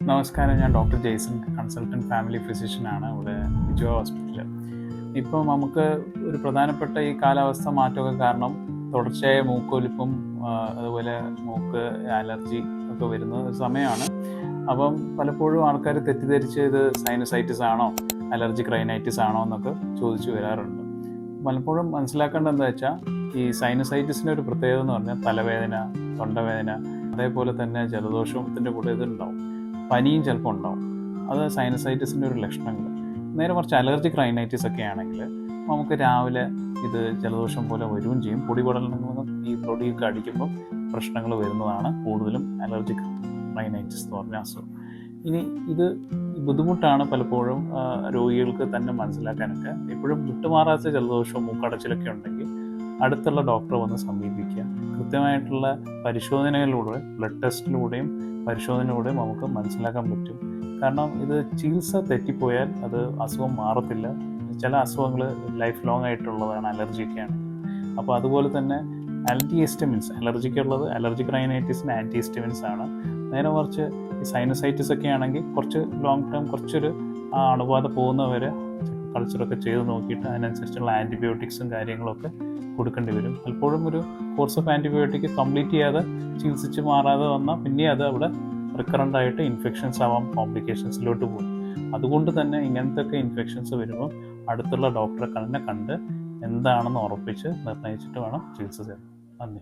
നമസ്കാരം ഞാൻ doctor Jason consultant family physician ആണ് ഇവിടെ വിജയ ഹോസ്പിറ്റലിൽ ഇപ്പോൾ നമുക്ക് ഒരു പ്രധാനപ്പെട്ട ഈ കാലാവസ്ഥ മാറ്റമൊക്കെ കാരണം തുടർച്ചയായ മൂക്കൊലിപ്പും അതുപോലെ മൂക്ക് അലർജി ഒക്കെ വരുന്ന ഒരു സമയമാണ്. അപ്പം പലപ്പോഴും ആൾക്കാർ തെറ്റിദ്ധരിച്ച് ഇത് സൈനസൈറ്റിസ് ആണോ അലർജി ക്രൈനൈറ്റിസ് ആണോ എന്നൊക്കെ ചോദിച്ചു വരാറുണ്ട്. പലപ്പോഴും മനസ്സിലാക്കേണ്ടത് എന്താ വെച്ചാൽ ഈ സൈനസൈറ്റിസിന്റെ ഒരു പ്രത്യേകത എന്ന് പറഞ്ഞാൽ തലവേദന തൊണ്ടവേദന അതേപോലെ തന്നെ ജലദോഷത്തിന്റെ കൂടെ ഇതുണ്ടാവും. പനിയും ചിലപ്പോൾ ഉണ്ടാവും. അത് സൈനസൈറ്റിസിന്റെ ഒരു ലക്ഷണങ്ങൾ. നേരെ കുറച്ച് അലർജിക് റൈനൈറ്റിസ് ഒക്കെ ആണെങ്കിൽ നമുക്ക് രാവിലെ ഇത് ജലദോഷം പോലെ വരികയും ചെയ്യും. പൊടി പൊടിപടലങ്ങൾ ഈ പൊടിയൊക്കെ അടിക്കുമ്പോൾ പ്രശ്നങ്ങൾ വരുന്നതാണ് കൂടുതലും അലർജിക് റൈനൈറ്റിസ് എന്ന് പറഞ്ഞ അസുഖം. ഇനി ഇത് ബുദ്ധിമുട്ടാണ് പലപ്പോഴും രോഗികൾക്ക് തന്നെ മനസ്സിലാക്കാനൊക്കെ. എപ്പോഴും വിട്ടുമാറാത്ത ജലദോഷവും മൂക്കടച്ചിലൊക്കെ ഉണ്ടെങ്കിൽ അടുത്തുള്ള ഡോക്ടറെ വന്ന് സമീപിക്കുക. കൃത്യമായിട്ടുള്ള പരിശോധനകളിലൂടെ ബ്ലഡ് ടെസ്റ്റിലൂടെയും പരിശോധനയിലൂടെയും നമുക്ക് മനസ്സിലാക്കാൻ പറ്റും. കാരണം ഇത് ചികിത്സ തെറ്റിപ്പോയാൽ അത് അസുഖം മാറത്തില്ല. ചില അസുഖങ്ങൾ ലൈഫ് ലോങ് ആയിട്ടുള്ളതാണ് അലർജിയൊക്കെയാണ്. അപ്പോൾ അതുപോലെ തന്നെ ആന്റിഹിസ്റ്റമിൻസ് അലർജിക്കുള്ളത് അലർജിക് റൈനൈറ്റിസിന് ആന്റിഹിസ്റ്റമിൻസ് ആണ്. നേരെ കുറച്ച് ഈ സൈനസൈറ്റിസ് ഒക്കെ ആണെങ്കിൽ കുറച്ച് ലോങ് ടേം കുറച്ചൊരു ആ അണുബാധ പോകുന്നവരെ കൾച്ചറൊക്കെ ചെയ്ത് നോക്കിയിട്ട് അതിനനുസരിച്ചുള്ള ആന്റിബയോട്ടിക്സും കാര്യങ്ങളൊക്കെ കൊടുക്കേണ്ടി വരും. പലപ്പോഴും ഒരു കോഴ്സ് ഓഫ് ആന്റിബയോട്ടിക് കംപ്ലീറ്റ് ചെയ്യാതെ ചികിത്സിച്ച് മാറാതെ വന്നാൽ പിന്നെ അത് അവിടെ റിക്കറന്റ് ആയിട്ട് ഇൻഫെക്ഷൻസ് ആവാം കോംപ്ലിക്കേഷൻസിലോട്ട് പോകും. അതുകൊണ്ട് തന്നെ ഇങ്ങനത്തെ ഒക്കെ ഇൻഫെക്ഷൻസ് വരുമ്പോൾ അടുത്തുള്ള ഡോക്ടറെ തന്നെ കണ്ട് എന്താണെന്ന് ഉറപ്പിച്ച് നിർണയിച്ചിട്ട് വേണം ചികിത്സ ചെയ്യാൻ നന്ദി.